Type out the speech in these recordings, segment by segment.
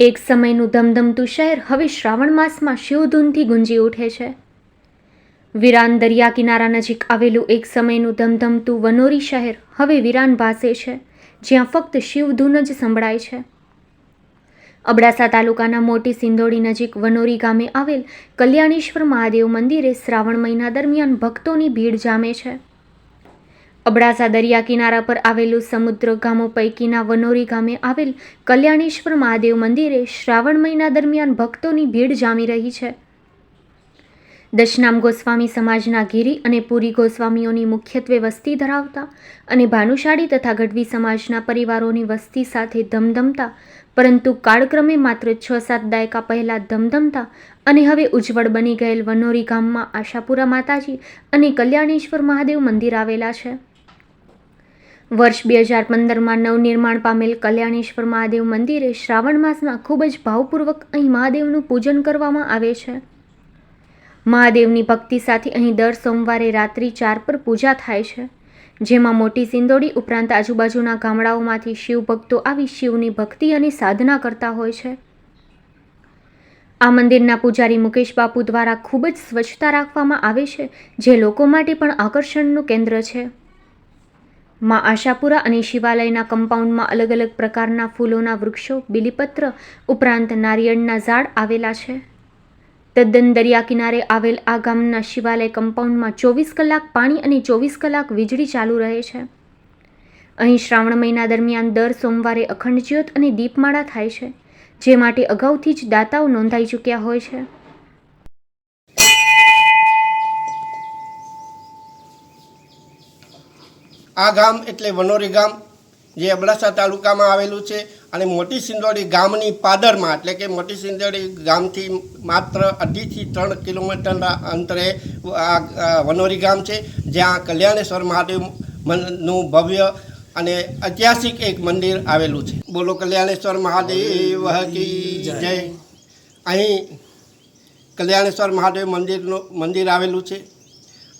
એક સમયનું ધમધમતું શહેર હવે શ્રાવણ માસમાં શિવધૂનથી ગુંજી ઉઠે છે. વિરાન દરિયા કિનારા નજીક આવેલું એક સમયનું ધમધમતું વનોરી શહેર હવે વિરાન ભાસે છે, જ્યાં ફક્ત શિવધૂન જ સંભળાય છે. અબડાસા તાલુકાના મોટી સિંદોડી નજીક વનોરી ગામે આવેલ કલ્યાણેશ્વર મહાદેવ મંદિરે શ્રાવણ મહિના દરમિયાન ભક્તોની ભીડ જામે છે. અબડાસા દરિયા કિનારા પર આવેલું સમુદ્ર ગામો પૈકીના વનોરી ગામે આવેલ કલ્યાણેશ્વર મહાદેવ મંદિરે શ્રાવણ મહિના દરમિયાન ભક્તોની ભીડ જામી રહી છે. દશનામ ગોસ્વામી સમાજના ગીરી અને પુરી ગોસ્વામીઓની મુખ્યત્વે વસ્તી ધરાવતા અને ભાનુશાળી તથા ગઢવી સમાજના પરિવારોની વસ્તી સાથે ધમધમતા, પરંતુ કાળક્રમે માત્ર છ સાત દાયકા પહેલાં ધમધમતા અને હવે ઉજ્જવળ બની ગયેલ વનોરી ગામમાં આશાપુરા માતાજી અને કલ્યાણેશ્વર મહાદેવ મંદિર આવેલા છે. વર્ષ બે હજાર પંદરમાં નવનિર્માણ પામેલ કલ્યાણેશ્વર મહાદેવ મંદિરે શ્રાવણ માસમાં ખૂબ જ ભાવપૂર્વક અહીં મહાદેવનું પૂજન કરવામાં આવે છે. મહાદેવની ભક્તિ સાથે અહીં દર સોમવારે રાત્રિ ચાર પર પૂજા થાય છે. જેમાં મોટી સિંદોડી ઉપરાંત આજુબાજુના ગામડાઓમાંથી શિવ ભક્તો આવી શિવની ભક્તિ અને સાધના કરતા હોય છે. આ મંદિરના પૂજારી મુકેશ બાપુ દ્વારા ખૂબ જ સ્વચ્છતા રાખવામાં આવે છે, જે લોકો માટે પણ આકર્ષણનું કેન્દ્ર છે. માં આશાપુરા અને શિવાલયના કમ્પાઉન્ડમાં અલગ અલગ પ્રકારના ફૂલોના વૃક્ષો, બિલીપત્ર ઉપરાંત નારિયેળના ઝાડ આવેલા છે. તદ્દન દરિયા કિનારે આવેલ આ ગામના શિવાલય કમ્પાઉન્ડમાં ચોવીસ કલાક પાણી અને ચોવીસ કલાક વીજળી ચાલુ રહે છે. અહીં શ્રાવણ મહિના દરમિયાન દર સોમવારે અખંડ જ્યોત અને દીપમાળા થાય છે, જે માટે અગાઉથી જ દાતાઓ નોંધાઈ ચૂક્યા હોય છે. આ ગામ એટલે વનોરી ગામ જે અબડાસા તાલુકામાં આવેલું છે અને મોટી સિંદોડી ગામની પાદરમાં એટલે કે મોટી સિંદોડી ગામથી માત્ર અઢીથી ત્રણ કિલોમીટરના અંતરે આ વનોરી ગામ છે જ્યાં કલ્યાણેશ્વર મહાદેવ મન- ભવ્ય અને ઐતિહાસિક એક મંદિર આવેલું છે. બોલો કલ્યાણેશ્વર મહાદેવ કી જય. અહીં કલ્યાણેશ્વર મહાદેવ મંદિરનું મંદિર આવેલું છે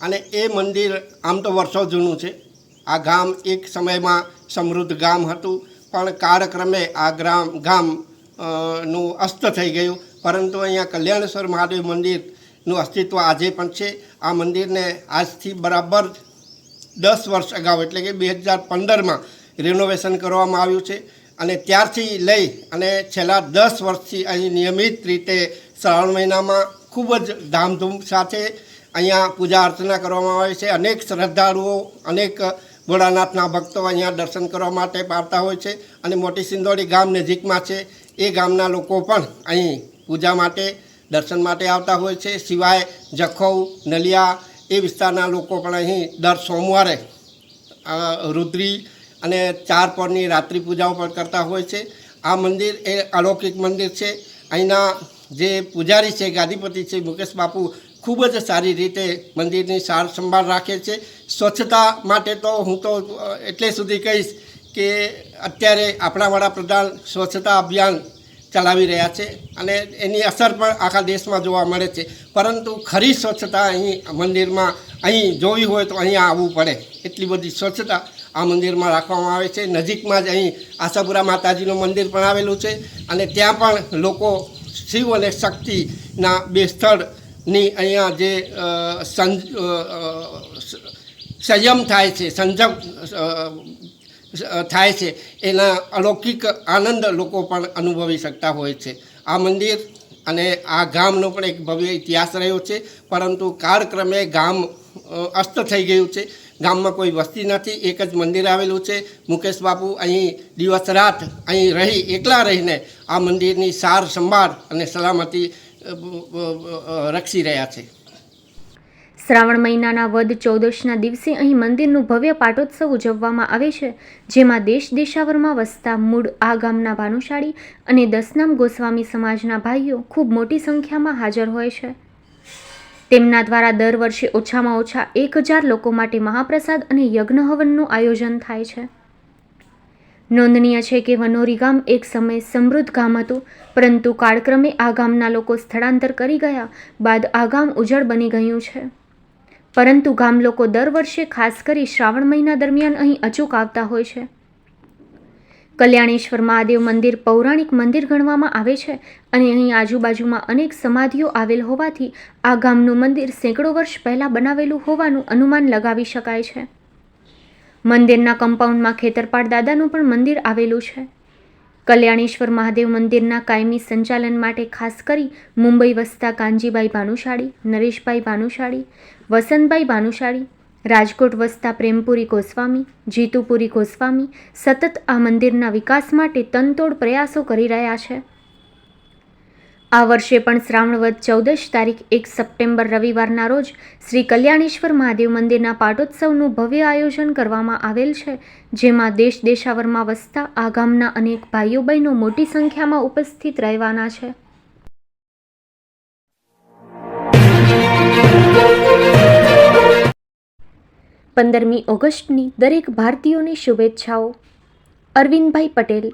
અને એ મંદિર આમ તો વર્ષો જૂનું છે. આ ગામ એક સમયમાં સમૃદ્ધ ગામ હતું, પણ કાળક્રમે આ ગ્રામ ગામનું અસ્ત થઈ ગયું. પરંતુ અહીંયા કલ્યાણેશ્વર મહાદેવ મંદિરનું અસ્તિત્વ આજે પણ છે. આ મંદિરને આજથી બરાબર દસ વર્ષ અગાઉ, એટલે કે બે હજાર પંદરમાં રિનોવેશન કરવામાં આવ્યું છે. અને ત્યારથી લઈ અને છેલ્લા દસ વર્ષથી અહીં નિયમિત રીતે શ્રાવણ મહિનામાં ખૂબ જ ધામધૂમ સાથે અહીંયા પૂજા અર્ચના કરવામાં આવે છે. અનેક શ્રદ્ધાળુઓ, અનેક ભોળાનાથના ભક્તો અહીંયા દર્શન કરવા માટે પાડતા હોય છે અને મોટી સિંદોડી ગામ નજીકમાં છે. એ ગામના લોકો પણ અહીં પૂજા માટે, દર્શન માટે આવતા હોય છે. સિવાય જખૌ, નલિયા એ વિસ્તારના લોકો પણ અહીં દર સોમવારે રુદ્રી અને ચાર પરની રાત્રિ પૂજાઓ પણ કરતા હોય છે. આ મંદિર એ અલૌકિક મંદિર છે. અહીંના જે પૂજારી છે, ગાદીપતિ છે, મુકેશ બાપુ ખૂબ જ સારી રીતે મંદિરની સાર સંભાળ રાખે છે. સ્વચ્છતા માટે તો હું તો એટલે સુધી કહીશ કે અત્યારે આપણા વડાપ્રધાન સ્વચ્છતા અભિયાન ચલાવી રહ્યા છે અને એની અસર પણ આખા દેશમાં જોવા મળે છે. પરંતુ ખરી સ્વચ્છતા અહીં મંદિરમાં અહીં જોવી હોય તો અહીં આવવું પડે. એટલી બધી સ્વચ્છતા આ મંદિરમાં રાખવામાં આવે છે. નજીકમાં જ અહીં આશાપુરા માતાજીનું મંદિર પણ આવેલું છે અને ત્યાં પણ લોકો શિવ અને શક્તિના બે સ્થળની અહીંયા જે સંયમ થાય છે, સંજમ થાય છે, એના અલૌકિક આનંદ લોકો પણ અનુભવી શકતા હોય છે. આ મંદિર અને આ ગામનો પણ એક ભવ્ય ઇતિહાસ રહ્યો છે, પરંતુ કાળક્રમે ગામ અસ્ત થઈ ગયું છે. ગામમાં કોઈ વસ્તી નથી, એક જ મંદિર આવેલું છે. મુકેશ બાપુ અહીં દિવસ રાત અહીં રહી, એકલા રહીને આ મંદિરની સાર સંભાળ અને સલામતી રક્ષી રહ્યા છે. શ્રાવણ મહિનાના વદ ચૌદશના દિવસે અહીં મંદિરનું ભવ્ય પાટોત્સવ ઉજવવામાં આવે છે, જેમાં દેશ દેશાવરમાં વસતા મૂળ આ ગામના ભાનુશાળી અને દસનામ ગોસ્વામી સમાજના ભાઈઓ ખૂબ મોટી સંખ્યામાં હાજર હોય છે. તેમના દ્વારા દર વર્ષે ઓછામાં ઓછા એક હજાર લોકો માટે મહાપ્રસાદ અને યજ્ઞ હવનનું આયોજન થાય છે. નોંધનીય છે કે વનોરી ગામ એક સમયે સમૃદ્ધ ગામ હતું, પરંતુ કાળક્રમે આ ગામના લોકો સ્થળાંતર કરી ગયા બાદ આ ગામ ઉજળ બની ગયું છે. પરંતુ ગામ લોકો દર વર્ષે ખાસ કરી શ્રાવણ મહિના દરમિયાન અહીં અચૂક આવતા હોય છે. કલ્યાણેશ્વર મહાદેવ મંદિર પૌરાણિક મંદિર ગણવામાં આવે છે અને અહીં આજુબાજુમાં અનેક સમાધિઓ આવેલ હોવાથી આ ગામનું મંદિર સેંકડો વર્ષ પહેલાં બનાવેલું હોવાનું અનુમાન લગાવી શકાય છે. મંદિરના કમ્પાઉન્ડમાં ખેતરપાળ દાદાનું પણ મંદિર આવેલું છે. કલ્યાણેશ્વર મહાદેવ મંદિરના કાયમી સંચાલન માટે ખાસ કરી મુંબઈ વસતા કાનજીભાઈ ભાનુશાળી, નરેશભાઈ ભાનુશાળી, વસંતભાઈ ભાનુશાળી, રાજકોટ વસતા પ્રેમપુરી ગોસ્વામી, જીતુપુરી ગોસ્વામી સતત આ મંદિરના વિકાસ માટે તનતોડ પ્રયાસો કરી રહ્યા છે. આ વર્ષે પણ શ્રાવણવદ ચૌદશ તારીખ એક સપ્ટેમ્બર રવિવારના રોજ શ્રી કલ્યાણેશ્વર મહાદેવ મંદિરના પાટોત્સવનું ભવ્ય આયોજન કરવામાં આવેલ છે, જેમાં દેશ દેશાવરમાં વસતા આ ગામના અનેક ભાઈઓ બહેનો મોટી સંખ્યામાં ઉપસ્થિત રહેવાના છે. પંદરમી ઓગસ્ટની દરેક ભારતીયોની શુભેચ્છાઓ. અરવિંદભાઈ પટેલ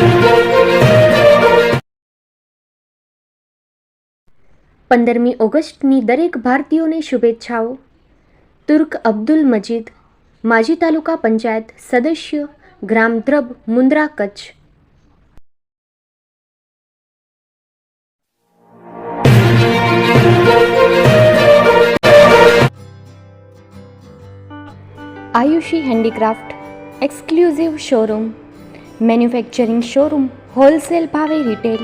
પંદરમી ઓગસ્ટની દરેક ભારતીયોને શુભેચ્છાઓ. તુર્ક અબ્દુલ મજીદ, માજી તાલુકા પંચાયત સદસ્ય, ગ્રામ દ્રબ, Mundra Kutch. Aayushi handicraft exclusive showroom, manufacturing showroom, wholesale ભાવે રિટેલ.